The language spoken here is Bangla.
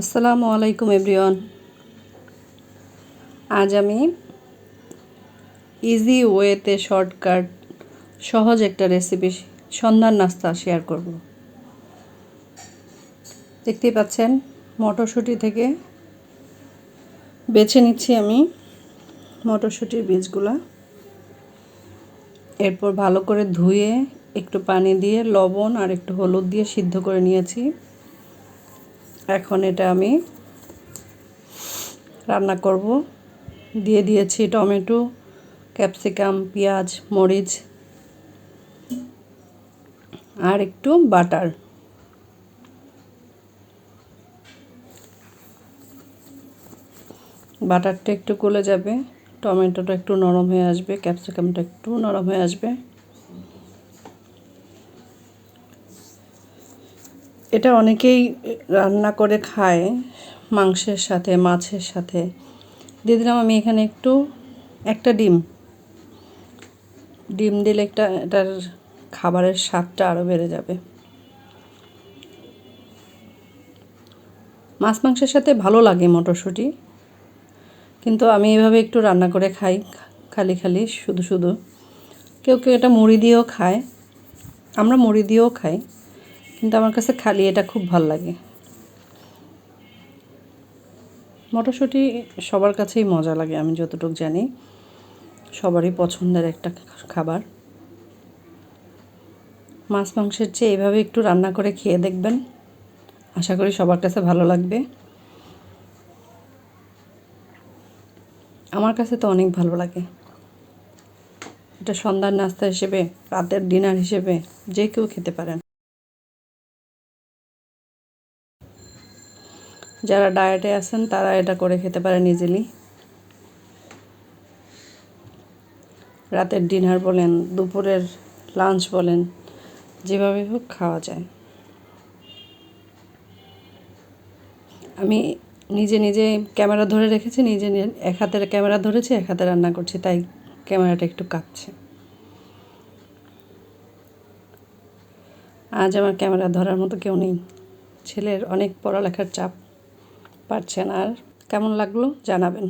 আসসালামু আলাইকুম, এভরিওয়ান। আজ আমি ইজি ওয়েতে শর্টকাট সহজ একটা রেসিপি সন্ধ্যার নাস্তা শেয়ার করব। দেখতেই পাচ্ছেন, মটরশুঁটি থেকে বেছে নিচ্ছি আমি মটরশুঁটির বীজগুলা। এরপর ভালো করে ধুয়ে একটু পানি দিয়ে লবণ আর একটু হলুদ দিয়ে সিদ্ধ করে নিয়েছি। এখন এটা আমি রান্না করব। দিয়ে দিয়েছি টমেটো, ক্যাপসিকাম, পেঁয়াজ, মরিচ আর একটু বাটার। বাটারটা একটু গলে যাবে, টমেটোটা একটু নরম হয়ে আসবে, ক্যাপসিকামটা একটু নরম হয়ে আসবে। এটা অনেকেই রান্না করে খায় মাংসের সাথে, মাছের সাথে। দিয়ে দিলাম আমি এখানে একটু, একটা ডিম। ডিম দিলে একটা, এটার খাবারের স্বাদটা আরও বেড়ে যাবে। মাছ মাংসের সাথে ভালো লাগে মটরশুঁটি, কিন্তু আমি এভাবে একটু রান্না করে খাই, খালি খালি, শুধু শুধু। কেউ কেউ এটা মুড়ি দিয়েও খায়, আমরা মুড়ি দিয়েও খাই। কিন্তু আমার কাছে খালি এটা খুব ভালো লাগে। মটরশুঁটি সবার কাছেই মজা লাগে, আমি যতটুকু জানি। সবারই পছন্দের একটা খাবার। মাছ মাংসের চেয়ে এভাবে একটু রান্না করে খেয়ে দেখবেন। আশা করি সবার কাছে ভালো লাগবে। আমার কাছে তো অনেক ভালো লাগে। এটা সন্ধ্যার নাস্তা হিসেবে, রাতের ডিনার হিসেবে যে কেউ খেতে পারেন। যারা ডায়েটে আছেন, তারা এটা করে খেতে পারেন ইজিলি রাতের ডিনার বলেন, দুপুরের লাঞ্চ বলেন, যেভাবে হোক খাওয়া যায়। আমি নিজে নিজে ক্যামেরা ধরে রেখেছি নিজে এক হাতের ক্যামেরা ধরেছি, এক হাতে রান্না করছি, তাই ক্যামেরাটা একটু কাঁপছে। আজ আমার ক্যামেরা ধরার মতো কেউ নেই। ছেলের অনেক পড়ালেখার চাপ। পারছেন আর কেমন লাগল জানাবেন।